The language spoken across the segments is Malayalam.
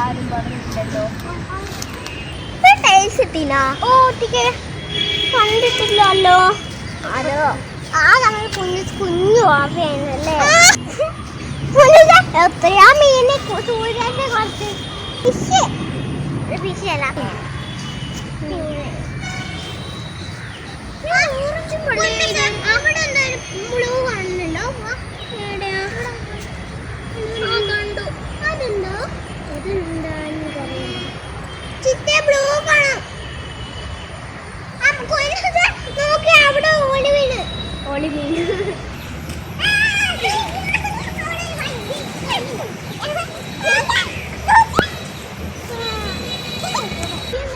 ആരും പറഞ്ഞില്ലല്ലോ ടൈൽസ് ഇട്ടിനാ? ഓ ഒട്ടിക്ക്. കണ്ടിട്ടില്ലല്ലോ. അതോ? ആ നമ്മൾ കുഞ്ഞു കുഞ്ഞു ആവയാണല്ലേ എത്രയാ മീനെ? സൂര്യന്റെ കുറച്ച്. ഫിഷ്. ഫിഷ് അല്ല. അവിടെ എന്താ ബ്ലൂ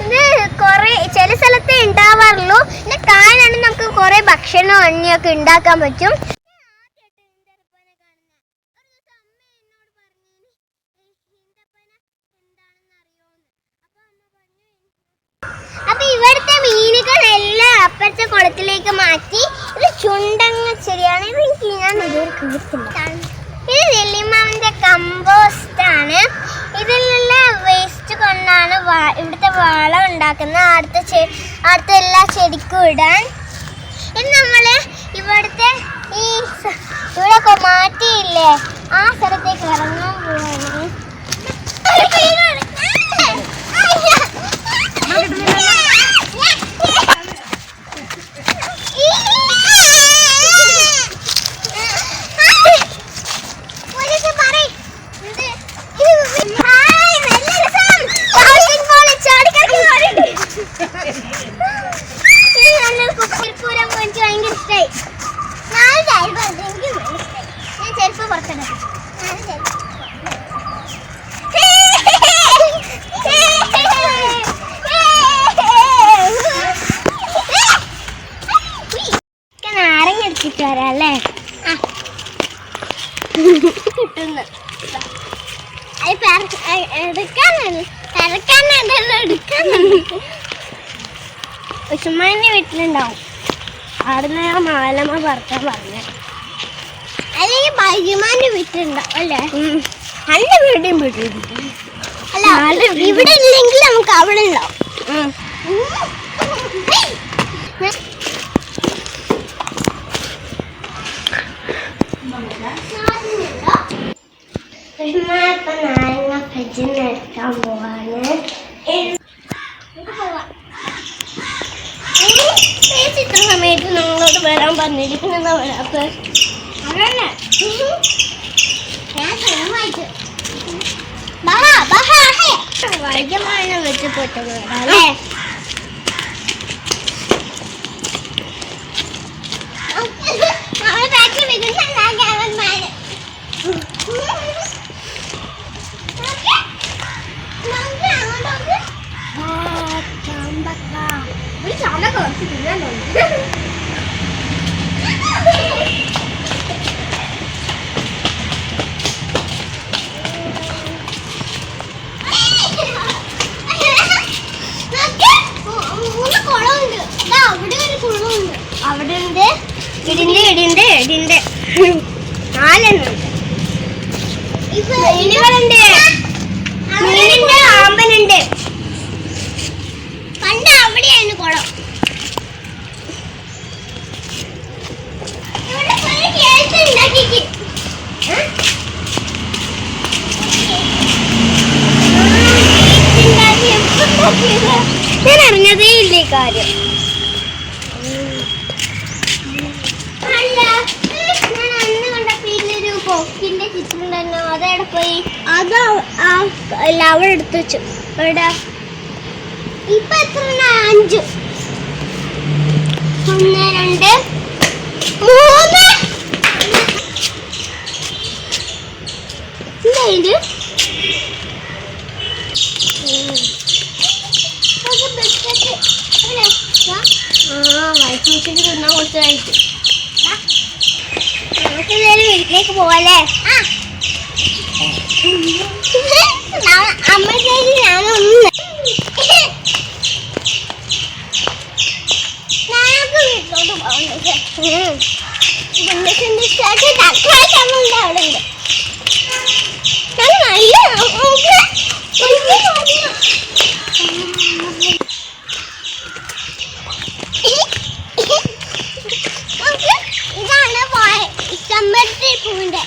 ഇത് കുറേ ചില ഉണ്ടാവാറുള്ളൂ കുറെ അപ്പൊ ഇവിടുത്തെ മീനുകളെല്ലാം അപ്പുറത്തെ കുളത്തിലേക്ക് മാറ്റി ചുണ്ടങ്ങ ചെടിയാണ് എനിക്ക് ഞാൻ ഇതുവരെ കണ്ടിട്ടില്ല ഇത് നെല്ലിമാവിന്റെ കമ്പോസ്റ്റ് ആണ് ഇതിലുള്ള വേസ്റ്റ് കൊണ്ടാണ് ഇവിടുത്തെ വളം ഉണ്ടാക്കുന്നത്. അടുത്ത ചെ- അടുത്ത എല്ലാ ചെടിക്കും ഇടാൻ. ഇത് നമ്മൾ ഇവിടുത്തെ ഈ ഇവിടെ മാറ്റിയില്ലേ? ആ സ്ഥലത്തേക്ക് ഇറങ്ങാൻ പോവാണ്. കിട്ടുന്നു അത് എടുക്കാനാണ്. ഇറക്കാനാണ് എടുക്കാനാണ്. ഉഷുമാന്റെ വീട്ടിലുണ്ടാവും. അവിടുന്ന് ആ മാലമ്മ പറക്കാൻ പറഞ്ഞു. അല്ലെങ്കിൽ ബൈജുമാന്റെ വീട്ടിലുണ്ടാവും അല്ലേ? അല്ല വീടിയും വീട്ടിൽ. അല്ല ഇവിടെ ഇല്ലെങ്കിൽ നമുക്ക് അവിടെ ഉണ്ടാവും. ഇപ്പൊ നാരങ്ങ നിന്ന് എടുക്കാൻ പോവാണ് ഇത്ര സമയത്ത് നിങ്ങളോട് വരാൻ പറഞ്ഞിരിക്കുന്ന വരാത്ത അതന്നെ ഞാൻ സ്വയം വായിച്ചു. വൈദ്യമാണ് വെച്ച് പൊട്ടത് അല്ലേ അവിടെ ഉണ്ട് ഇടിന്റെ ഇടിണ്ട് ഇടിണ്ട് നാലെണ്ണുണ്ട് മീനുകളുണ്ട് മീനുണ്ട് ആമ്പനുണ്ട് പണ്ട് അവിടെയായിരുന്നു കുളം കൊക്കിന്റെ ചിത്രം അതെവിടെ പോയി. അത് ലവർ എടുത്തു വെച്ചു. എവിടെ? ഇപ്പൊ എത്ര അഞ്ച്. ഒന്ന് രണ്ട്. മൂന്ന് എന്താ ഇത് ആ വൈറ്റ് മിച്ചിട്ട് തിന്നാൻ കൊടുത്തതായിട്ട് നമുക്ക് നേരെ വീട്ടിലേക്ക് പോവല്ലേ അമ്മ ശരി ഞാനൊന്ന് നല്ല നമുക്ക് വലിയ കാര്യമാ. നമുക്ക് ഇതാണ് പോയ ചെമ്പരത്തി പൂവിന്റെ